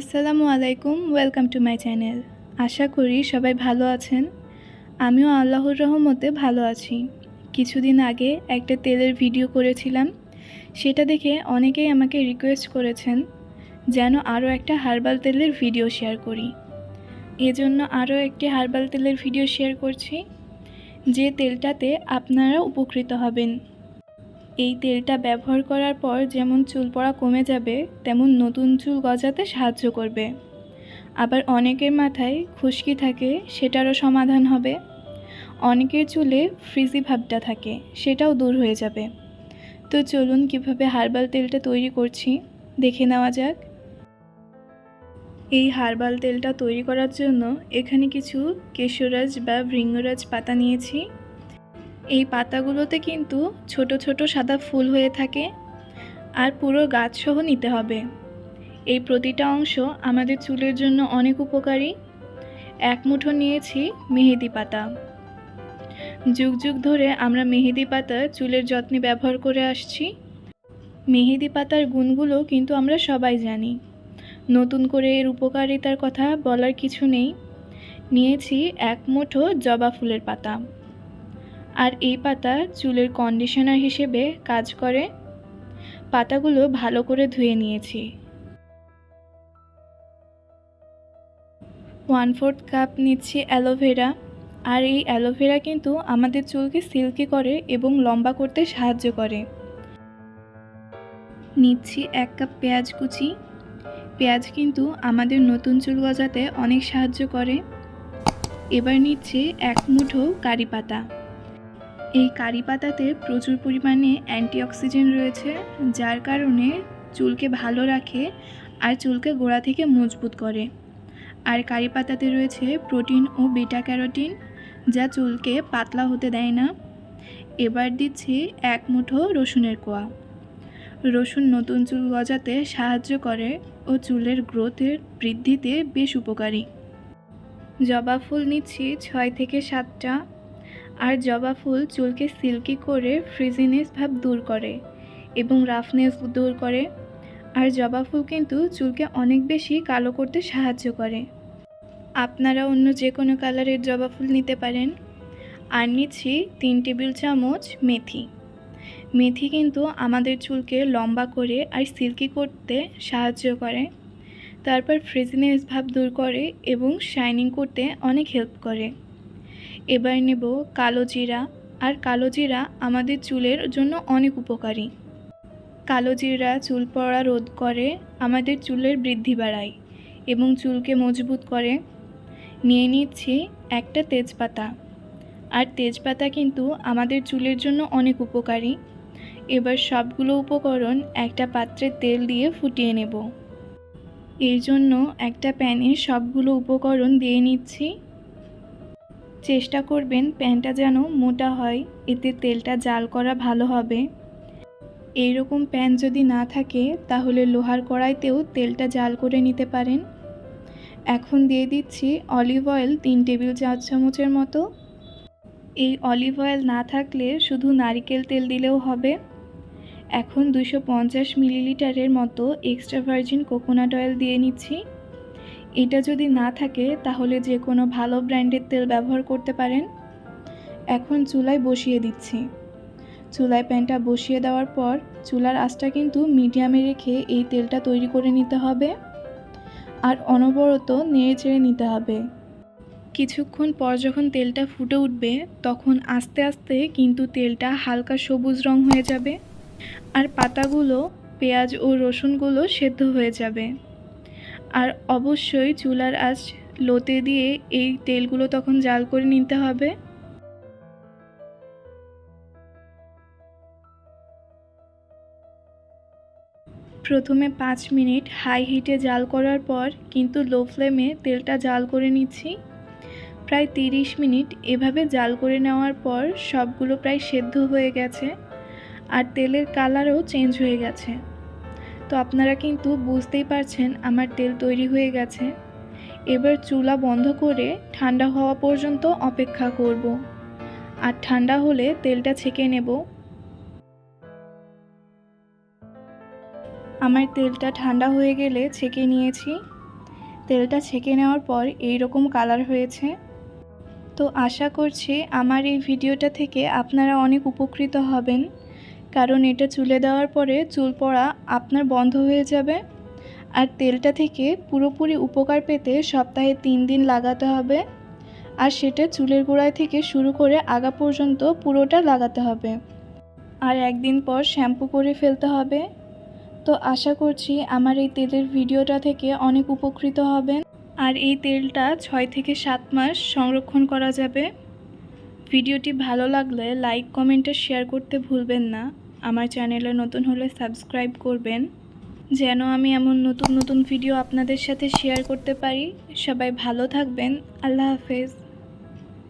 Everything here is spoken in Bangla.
আসসালামু আলাইকুম, ওয়েলকাম টু মাই চ্যানেল। আশা করি সবাই ভালো আছেন। আমিও আল্লাহর রহমতে ভালো আছি। কিছুদিন আগে একটা তেলের ভিডিও করেছিলাম। সেটা দেখে অনেকেই আমাকে রিকোয়েস্ট করেছেন যেন আরও একটা হার্বাল তেলের ভিডিও শেয়ার করি। এজন্য আরও একটি হার্বাল তেলের ভিডিও শেয়ার করছি। যে তেলটাতে আপনারা উপকৃত হবেন। এই তেলটা ব্যবহার করার পর যেমন চুল পড়া কমে যাবে, তেমন নতুন চুল গজাতে সাহায্য করবে। আবার অনেকের মাথায় খুশকি থাকে, সেটারও সমাধান হবে। অনেকের চুলে ফ্রিজি ভাবটা থাকে, সেটাও দূর হয়ে যাবে। তো চলুন কীভাবে হার্বাল তেলটা তৈরি করছি, দেখে নেওয়া যাক। এই হার্বাল তেলটা তৈরি করার জন্য এখানে কিছু কেশরাজ বা ভৃঙ্গরাজ পাতা নিয়েছি। এই পাতাগুলোতে কিন্তু ছোট ছোট সাদা ফুল হয়ে থাকে আর পুরো গাছসহ নিতে হবে। এই প্রতিটা অংশ আমাদের চুলের জন্য অনেক উপকারী। এক মুঠো নিয়েছি মেহেদি পাতা। যুগ যুগ ধরে আমরা মেহেদি পাতা চুলের যত্নে ব্যবহার করে আসছি। মেহেদি পাতার গুণগুলো কিন্তু আমরা সবাই জানি। নতুন করে এর উপকারিতার কথা বলার কিছু নেই। নিয়েছি এক মুঠো জবা ফুলের পাতা। আর এই পাতা চুলের কন্ডিশনার হিসেবে কাজ করে। পাতাগুলো ভালো করে ধুয়ে নিয়েছি। ওয়ান ফোর্থ কাপ নিচ্ছি অ্যালোভেরা আর এই অ্যালোভেরা কিন্তু আমাদের চুলকে সিল্কি করে এবং লম্বা করতে সাহায্য করে। নিচ্ছি এক কাপ পেঁয়াজ কুচি। পেঁয়াজ কিন্তু আমাদের নতুন চুল গজাতে অনেক সাহায্য করে। এবার নিচ্ছি এক মুঠো কারি পাতা। এই কারি পাতাতে প্রচুর পরিমাণে অ্যান্টিঅক্সিডেন্ট রয়েছে, যার কারণে চুলকে ভালো রাখে আর চুলকে গোড়া থেকে মজবুত করে। আর কারি পাতাতে রয়েছে প্রোটিন ও বিটা ক্যারোটিন যা চুলকে পাতলা হতে দেয় না। এবার দিচ্ছি এক মুঠো রসুনের কোয়া। রসুন নতুন চুল গজাতে সাহায্য করে ও চুলের গ্রোথের বৃদ্ধিতে বেশ উপকারী। জবা ফুল নিচ্ছি ছয় থেকে সাতটা। আর জবা ফুল চুলকে সিল্কি করে ফ্রিজিনেস ভাব দূর করে এবং রাফনেস দূর করে। আর জবা ফুল কিন্তু চুলকে অনেক বেশি কালো করতে সাহায্য করে। আপনারা অন্য যে কোনো কালারের জবা ফুল নিতে পারেন। আর নিচ্ছি তিন টেবিল চামচ মেথি। মেথি কিন্তু আমাদের চুলকে লম্বা করে আর সিল্কি করতে সাহায্য করে। তারপর ফ্রিজিনেস ভাব দূর করে এবং শাইনিং করতে অনেক হেল্প করে। এবার নেব কালো জিরা। আর কালো জিরা আমাদের চুলের জন্য অনেক উপকারী। কালো জিরা চুল পড়া রোধ করে আমাদের চুলের বৃদ্ধি বাড়ায় এবং চুলকে মজবুত করে। নিয়ে নিচ্ছি একটা তেজপাতা। আর তেজপাতা কিন্তু আমাদের চুলের জন্য অনেক উপকারী। এবার সবগুলো উপকরণ একটা পাত্রে তেল দিয়ে ফুটিয়ে নেব। এর জন্য একটা প্যানে সবগুলো উপকরণ দিয়ে নিচ্ছি। চেষ্টা করবেন প্যানটা যেন মোটা হয়, এতে তেলটা জাল করা ভালো হবে। এইরকম প্যান যদি না থাকে, তাহলে লোহার কড়াইতেও তেলটা জাল করে নিতে পারেন। এখন দিয়ে দিচ্ছি অলিভ অয়েল তিন টেবিল চা চামচের মতো। এই অলিভ অয়েল না থাকলে শুধু নারিকেল তেল দিলেও হবে। এখন দুশো পঞ্চাশ মিলিলিটারের মতো এক্সট্রা ভার্জিন কোকোনাট অয়েল দিয়ে নিচ্ছি। এটা যদি না থাকে, তাহলে যে কোনো ভালো ব্র্যান্ডের তেল ব্যবহার করতে পারেন। এখন চুলায় বসিয়ে দিচ্ছি। চুলায় প্যানটা বসিয়ে দেওয়ার পর, চুলার আঁচটা কিন্তু মিডিয়ামে রেখে এই তেলটা তৈরি করে নিতে হবে। আর অনবরত নেড়ে চেড়ে নিতে হবে। কিছুক্ষণ পর যখন তেলটা ফুটে উঠবে, তখন আস্তে আস্তে কিন্তু তেলটা হালকা সবুজ রং হয়ে যাবে। আর পাতাগুলো, পেঁয়াজ ও রসুনগুলো সেদ্ধ হয়ে যাবে। আর অবশ্যই চুলার আঁচ লোতে দিয়ে এই তেলগুলো তখন জাল করে নিতে হবে। প্রথমে পাঁচ মিনিট হাই হিটে জাল করার পর কিন্তু লো ফ্লেমে তেলটা জাল করে নিচ্ছি। প্রায় তিরিশ মিনিট এভাবে জাল করে নেওয়ার পর সবগুলো প্রায় সেদ্ধ হয়ে গেছে। আর তেলের কালারও চেঞ্জ হয়ে গেছে। তো আপনারা কিন্তু বুঝতেই পারছেন আমার তেল তৈরি হয়ে গেছে। এবার চুলা বন্ধ করে ঠান্ডা হওয়া পর্যন্ত অপেক্ষা করব। আর ঠান্ডা হলে তেলটা ছেঁকে নেব। আমার তেলটা ঠান্ডা হয়ে গেলে ছেঁকে নিয়েছি। তেলটা ছেঁকে নেওয়ার পর এই রকম কালার হয়েছে। তো আশা করছি আমার এই ভিডিওটা থেকে আপনারা অনেক উপকৃত হবেন। কারণ এটা চুলে দেওয়ার পরে চুল পড়া আপনার বন্ধ হয়ে যাবে। আর তেলটা থেকে পুরোপুরি উপকার পেতে সপ্তাহে তিন দিন লাগাতে হবে। আর সেটা চুলের গোড়ায় থেকে শুরু করে আগা পর্যন্ত পুরোটা লাগাতে হবে। আর একদিন পর শ্যাম্পু করে ফেলতে হবে। তো আশা করছি আমার এই তেলের ভিডিওটা থেকে অনেক উপকৃত হবেন। আর এই তেলটা ছয় থেকে সাত মাস সংরক্ষণ করা যাবে। ভিডিওটি ভালো লাগলে লাইক, কমেন্ট আর শেয়ার করতে ভুলবেন না। আমার চ্যানেলে নতুন হলে সাবস্ক্রাইব করবেন। যেন আমি এমন নতুন নতুন ভিডিও আপনাদের সাথে শেয়ার করতে পারি। সবাই ভালো থাকবেন। আল্লাহ হাফেজ।